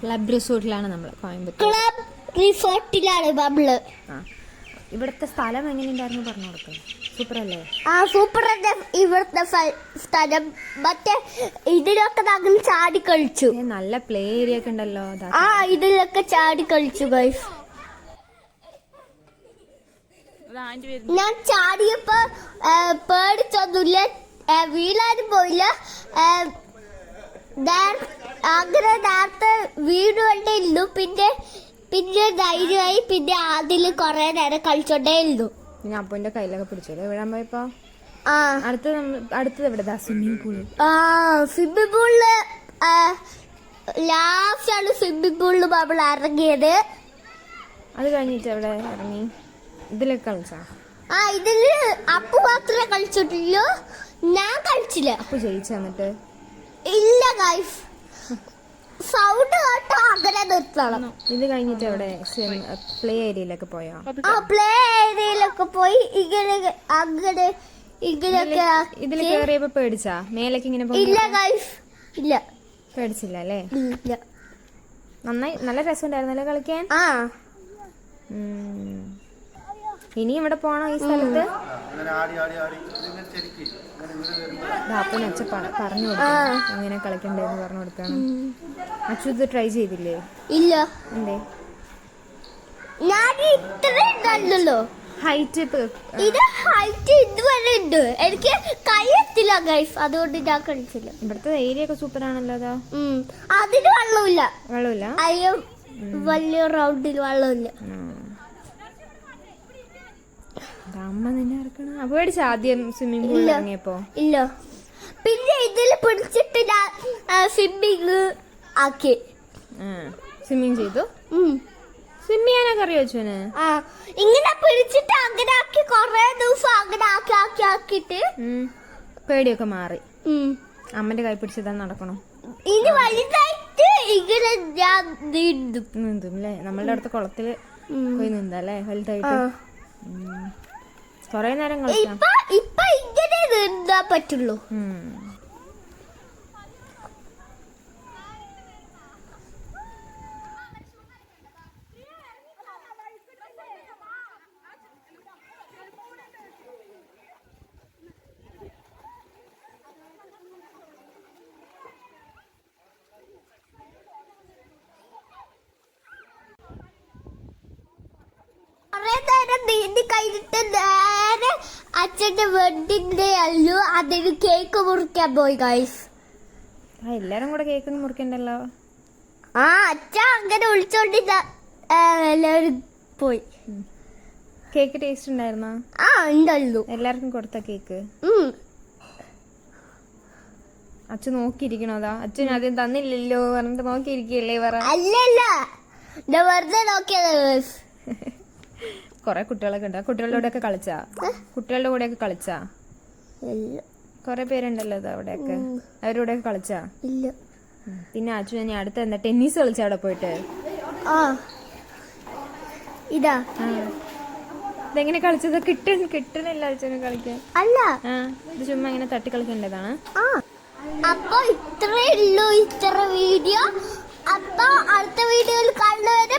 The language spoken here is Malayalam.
ക്ലബ് റിസോർട്ടിലാണ് നമ്മൾ കോയമ്പത്തൂർ. ക്ലബ് റിസോർട്ടിലാണ് നമ്മൾ. ഇവിടുത്തെ സ്ഥലം എങ്ങനെയുണ്ടായിരുന്നു പറഞ്ഞു കൊടുക്കും സൂപ്പർ അല്ലേ ആ സൂപ്പർ ഇവിടുത്തെ സ്ഥലം. മറ്റേ ഇതിലൊക്കെ ഞങ്ങൾ ചാടി കളിച്ചു. നല്ല പ്ലേ ഏരിയ ഒക്കെ ഉണ്ടല്ലോ. ആ ഇതിലൊക്കെ ചാടി കളിച്ചു ഗൈസ്. ഞാൻ ചാടിയപ്പോ ആ, പേടിച്ചൊന്നുമില്ല. ആ, വീഴാനും പോയില്ല. അങ്ങനെ നേരത്തെ വീടുകൊണ്ടേയിരുന്നു പിന്നെ പിന്നെ ധൈര്യമായി പിന്നെ അതിൽ കുറെ നേരം കളിച്ചോണ്ടേ ഇല്ലു പിന്നെ അപ്പന്റെ കയ്യിലൊക്കെ പിടിച്ചല്ലേ വീഴാൻ പോയപ്പോ ആ. അടുത്ത് നമ്മൾ അടുത്തത് എവിടെ സ്വിമ്മിംഗ് പൂൾ ആ സ്വിമ്മിംഗ് പൂളിൽ ലാസ്റ്റാണ് സ്വിമ്മിംഗ് പൂളിൽ നമ്മൾ ഇറങ്ങിയത്. അത് കഴിഞ്ഞിട്ട് എവിടെ ഇറങ്ങി? ഇതിലൊക്കെ കളിച്ചാ? ആ ഇതിൽ അപ്പു മാത്രമേ കളിച്ചിട്ടുള്ളൂ. ഞാൻ കളിച്ചില്ല. അപ്പു ജയിച്ച എന്നിട്ട്? ഇല്ല ഗൈസ് സൗണ്ട് കേട്ടോ അങ്ങനെ നിർത്തണം. ഇത് കഴിഞ്ഞിട്ട് എവിടെ? പ്ലേ ഏരിയയിലൊക്കെ പോയോ? ആ പ്ലേ ഏരിയയിലൊക്കെ പോയി. ഇങ്ങനെ അങ്ങനെ ഇങ്ങനെയൊക്കെ ഇതിൽ കേറിയപ്പോ പേടിച്ചാ? മേലേക്ക് ഇങ്ങനെ ഇല്ല ഗൈസ് ഇല്ല. പേടിച്ചില്ല അല്ലേ? ഇല്ല. നന്നായി നല്ല രസമുണ്ടായിരുന്നല്ലേ കളിക്കാൻ? ആ. ഉം. ഇനി ഇവിടെ പോണോ ഈ സ്ഥലത്ത്? അച്ഛ പറഞ്ഞു കൊടുക്കണം എങ്ങനെ കളിക്കണ്ടേന്ന് പറഞ്ഞു കൊടുക്കണം അച്ഛൻ ഇത് ട്രൈ ചെയ്തില്ലേ? ഇല്ല. എന്തേ? ഹൈറ്റ് ഇത് ഹൈറ്റ് ഇതുവരെ ഉണ്ട്. എനിക്ക് ഗൈസ് അതുകൊണ്ട് ഞാൻ കളിച്ചില്ല. ഇവിടുത്തെ ഏരിയ ഒക്കെ സൂപ്പർ ആണല്ലോ അതാ. ഉം. അതിന് വെള്ളമില്ല. വെള്ളമില്ല? അയ്യോ വലിയ റൗണ്ടിൽ വെള്ളമില്ല. അമ്മ നിന്നെ ഇറക്കണം? അപ്പൊ പേടിച്ച ആദ്യം സ്വിമ്മിംഗ് പൂളിൽ ഇറങ്ങിയപ്പോ? ഇല്ല. പിന്നെ ഇതിൽ പിടിച്ചിട്ട് ഞാൻ സ്വിമ്മിങ് ആക്കി. സ്വിമ്മിങ് ചെയ്തു? ഉം. സ്വിം ചെയ്യാനൊക്കെ അറിയോ അച്ഛന്? ഇങ്ങനെ പിടിച്ചിട്ട് അങ്ങനെ ആക്കി കൊറേ ദിവസം അങ്ങനെ ആക്കി ആക്കി ആക്കിട്ട് പേടിയൊക്കെ മാറി. അമ്മന്റെ കൈ പിടിച്ചതാ നടക്കണം. ഇനി വലുതായിട്ട് ഇങ്ങനെ ഞാൻ നീന്തും. നീന്തും അല്ലേ നമ്മളുടെ അടുത്ത കുളത്തിൽ പോയി പോയി നീന്തല്ലേ വലുതായിട്ട്. കൊറേ നേരം കളിക്കാം ഇപ്പൊ ഇങ്ങനെ നീന്താൻ പറ്റുള്ളൂ ഉം. കൊറേ നേരം നീന്തി കഴിഞ്ഞിട്ട് നേരെ അച്ഛന്റെ വെഡിങ് അല്ലു അതിന് കേക്ക് മുറിക്കാൻ പോയി ഗൈസ് ആ എല്ലാരും കൂടെ കേക്ക് മുറിക്കണ്ടല്ലോ? ആ അച്ഛ അങ്ങനെ വിളിച്ചോണ്ട് എല്ലാവരും പോയി. കേക്ക് ടേസ്റ്റ് ഉണ്ടായിരുന്നോ? ആ ഉണ്ടല്ലോ എല്ലാവർക്കും കൊടുത്ത കേക്ക് അച്ഛൻ നോക്കിയിരിക്കണോ അതാ? അച്ഛൻ ആദ്യം തന്നില്ലല്ലോ പറഞ്ഞിട്ട് നോക്കിയിരിക്കല്ലേ പറ. അല്ലല്ല വെറുതെ നോക്കിയത്. കൊറേ കുട്ടികളൊക്കെ ഉണ്ട്. കുട്ടികളുടെ കൂടെ ഒക്കെ കളിച്ചാ കുട്ടികളുടെ കൂടെ ഒക്കെ കളിച്ചാ കൊറേ പേരുണ്ടല്ലോ അത് അവിടെയൊക്കെ. അവരുടെ ഒക്കെ കളിച്ചാ? ഇല്ല. പിന്നെ അച്ഛൻ ഞാൻ അടുത്ത് എന്താ ടെന്നീസ് കളിച്ച അവിടെ പോയിട്ട്? ഇതാ. ഇതെങ്ങനെ കളിച്ചത്? കിട്ടൻ കിട്ടണില്ല അച്ഛനെ കളിക്കാൻ. അല്ല. ഇത് ചുമ്മാ ഇങ്ങനെ തട്ടി കളിക്കണ്ടതാണ്. അപ്പൊ ഇത്രേ ഉള്ളൂ ഇത്ര വീഡിയോ. അപ്പൊ അടുത്ത വീഡിയോയിൽ കണ്ടുവരെ